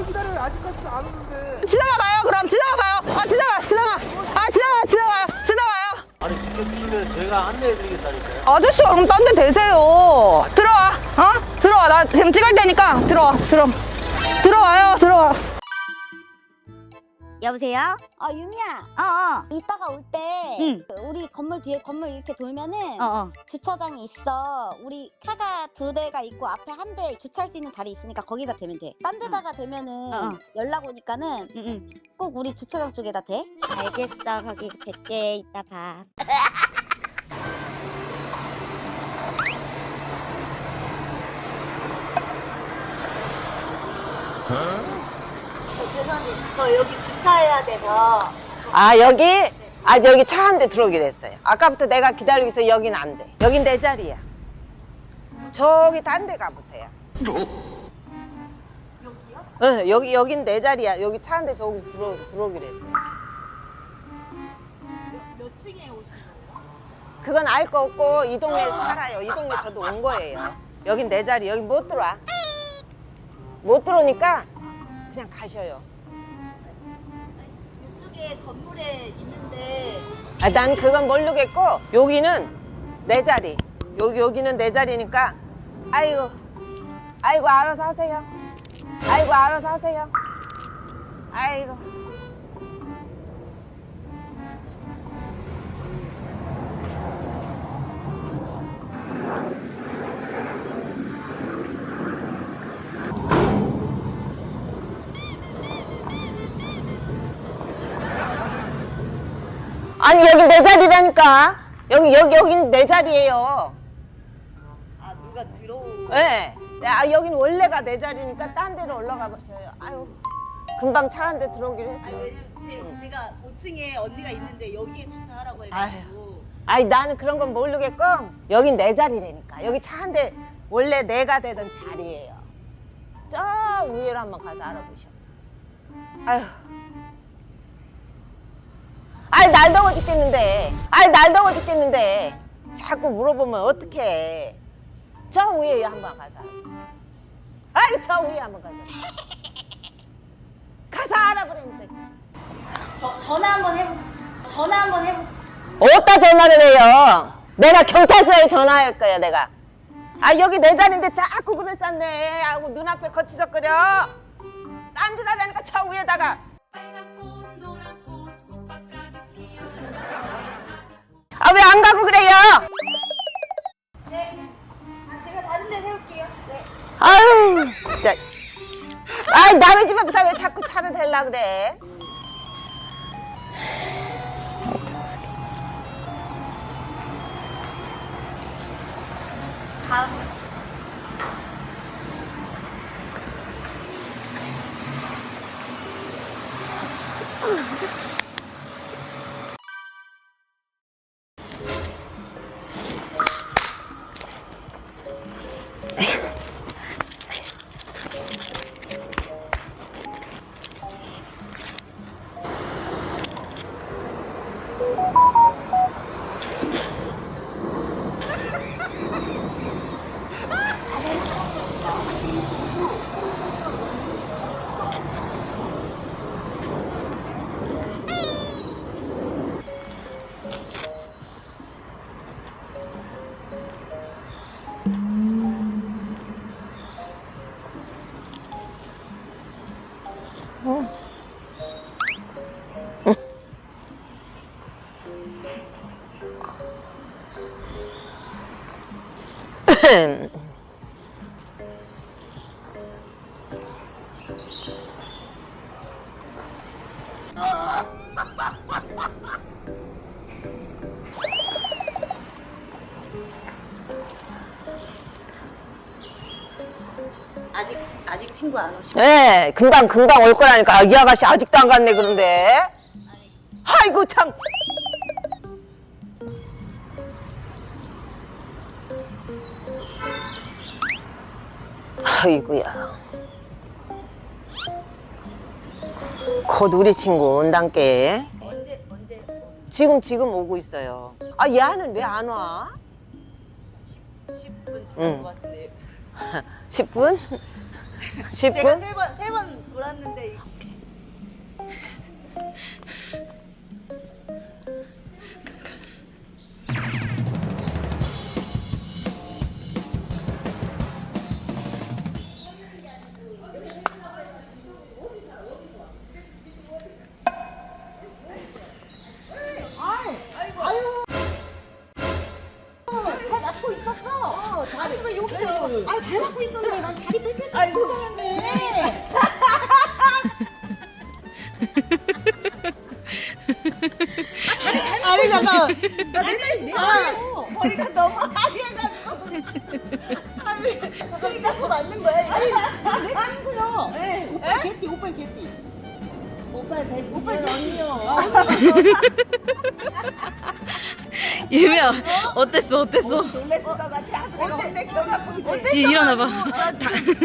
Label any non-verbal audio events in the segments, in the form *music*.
뭘 기다려요? 아직까지도 안 오는데. 지나가 봐요. 그럼 지나가 봐요. 아 지나가 지나가. 아 지나가 지나가요. 지나가요. 아니 비켜주시면 제가 안내해드리겠다니까요. 아저씨 그럼 딴데 대세요. 들어와. 어? 들어와. 나 지금 찍을 테니까 들어와. 들어. 들어와요. 들어와. 여보세요? 어 유미야. 어어. 이따가 올 때 응. 우리 건물 뒤에 건물 이렇게 돌면은 어어. 주차장이 있어. 우리 차가 두 대가 있고 앞에 한 대 주차할 수 있는 자리 있으니까 거기다 대면 돼딴 데다가 대면은 어, 어. 연락 오니까는 응응. 꼭 우리 주차장 쪽에다 대. 알겠어. 거기 대게. 이따 봐 죄송한데 저 여기 주차해야 돼서 아 여기 아 여기 차 한 대 들어오기로 했어요. 아까부터 내가 기다리고 있어 여기는 안 돼. 여긴 내 자리야. 저기 딴 데 가보세요. 여기요? 응 여기 여긴 내 자리야. 여기 차 한 대 저기서 들어 들어오기로 했어요. 몇 층에 오신 거예요? 그건 알 거 없고 이 동네 살아요. 이 동네 저도 온 거예요. 여긴 내 자리. 여기 못 들어와. 못 들어오니까 그냥 가셔요. 이쪽에 건물에 있는데 아, 난 그건 모르겠고 여기는 내 자리. 여기 여기는 내 자리니까 아이고 아이고 알아서 하세요. 아이고 알아서 하세요. 아이고. 아니 여기 내 자리라니까. 여기 여기 여긴 내 자리예요. 아 누가 들어오 예. 네. 아 여긴 원래가 내 자리니까 딴 데로 올라가 보셔요. 아유. 금방 차 한 대 들어오기로 했어요. 왜냐면 제, 제가 5층에 언니가 있는데 여기에 주차하라고 해가지고 아니 나는 그런 건 모르겠고 여긴 내 자리라니까. 여기 차 한 대 원래 내가 되던 자리예요. 저 위로 한번 가서 알아보셔. 아유. 날 더워 죽겠는데. 아이 날 더워 죽겠는데. 자꾸 물어보면 어떡해. 저 위에 한번. 알아보세요. 아이 저 위에 한번 가서. 가서 알아보랬는데. 저, 전화 한번 해보 전화 한번 해보 어디다 전화를 해요? 내가 경찰서에 전화할 거야, 내가. 아, 여기 내 자리인데 자꾸 그래 쌌네. 하고 눈앞에 거치적거려. 딴 데다 대니까 저 위에다가. 아, 왜 안 가고 그래요? 네 아, 제가 다른 데 세울게요 네 아유, 진짜. 아이, 남의 집 앞에다 왜 자꾸 차를 대려 그래? you 아직 아직 친구 안 오시 네, 금방 금방 올 거라니까. 아, 이 아가씨 아직도 안 갔네 그런데. 아이고 참. 아이고야. 곧 우리 친구 온단께. 언제 언제 지금 지금 오고 있어요. 아 얘는 왜 안 와? 10분 지난 응. 것 같은데 *laughs* 10분? 제가 10분? 세 번 세 번 돌았는데 아잘 맞고 있었는데 난 자리 뺏길 줄 걱정했네. 아니 잠깐 나내 자리 내 자리 머리가 너무 하얘가지고. 아니 잠깐 이거 맞는 거야 이거? 아니 내 친구요. 오빠 개띠 오빠 개띠. 오빠 개띠. 오빠 언니요 유미야. 어땠어 어땠어? 놀랬을 것 같아 아들가 혼내 켜갖고 어때 이 일어나봐. *laughs*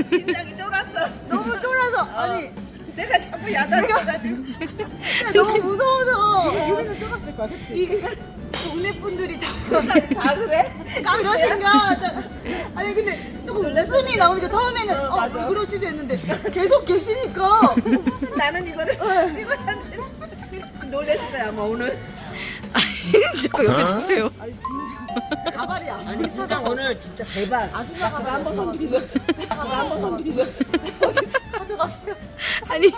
긴장이 쫄았어. 너무 쫄아서. 아니 내가 자꾸 야단쳐가지고. 너무 무서워서. 유미는 쫄았을 거야 그치? 동네 분들이 다, 다 그래? 그러신가? 자, 아니 근데 조금 웃음이 나오니까 처음에는 어, 왜 그러시지 했는데 계속 계시니까. 나는 이거를 찍어야 돼. 놀랬을 거야 아마 오늘 자꾸 여기 누구세요. 가발이야 아니 진짜 오늘 진짜 대박. 아줌마 가발 한번 손 빌려 한번 손 빌려 가져가세요. 아니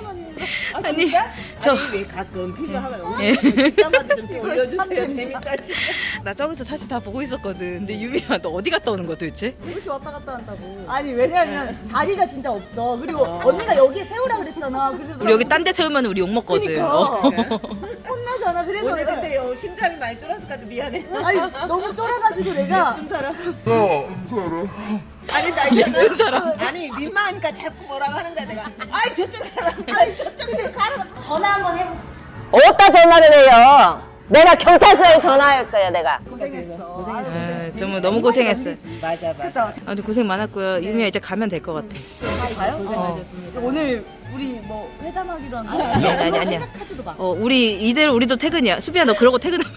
아니 저왜 가끔 필요하면 예. 뒷담화도 좀 올려주세요. 재밌다 진짜. 나 저기서 사실 다 보고 있었거든. 근데 유미야 너 어디 갔다 오는 거야 도대체? 이렇게 왔다 갔다 한다고? 아니 왜냐면 자리가 진짜 없어. 그리고 언니가 여기에 세우라 그랬잖아. 그래서 우리 여기 딴 데 세우면 우리 욕 먹거든. 그러니까. 어. 혼나잖아. 그래서 오늘 내가 근데 요 심장이 많이 쫄았을 것 같아. 미안해. 아니 너무 쫄아가지고 내가. 예쁜 사람. 아니 나 있잖아 사람. 아니 민망하니까 자꾸 뭐라고 하는 거야 내가. 아이 저쪽 가라 아니 저쪽에 가라 전화 한번 해보. 어디다 전화를 해요? 내가 경찰서에 전화할 거야 내가. 고생했어. 아, 좀 너무 고생했어. 맞아 맞아. 아, 근데 고생 많았고요. 유미야 이제 가면 될 것 같아. 가요? 고생하셨습니다. 오늘 우리 뭐 회담하기로 한 거. 아니 아니 아니야 생각하지도 마 어 우리 이대로 우리도 퇴근이야 수비야 너 그러고 퇴근하면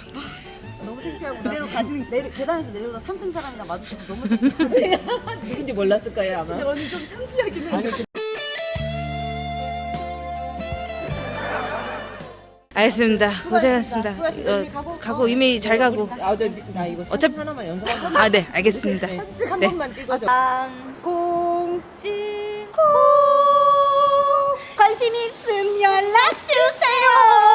너무 창피하고 그대로 가시는 내려, 계단에서 내려오다 3층 사람이랑 마주쳐서 너무 창피해 누군지 몰랐을 거야 아마 언니 좀 창피하긴 해 알겠습니다 고생하셨습니다 수고하셨습니다. 유미 가고. 어, 가고 유미 잘 가고 아나 이거 어차피- 하나만 연습 아네 알겠습니다 한 네. 번만 찍어줘 공진 관심 있음 연락 주세요.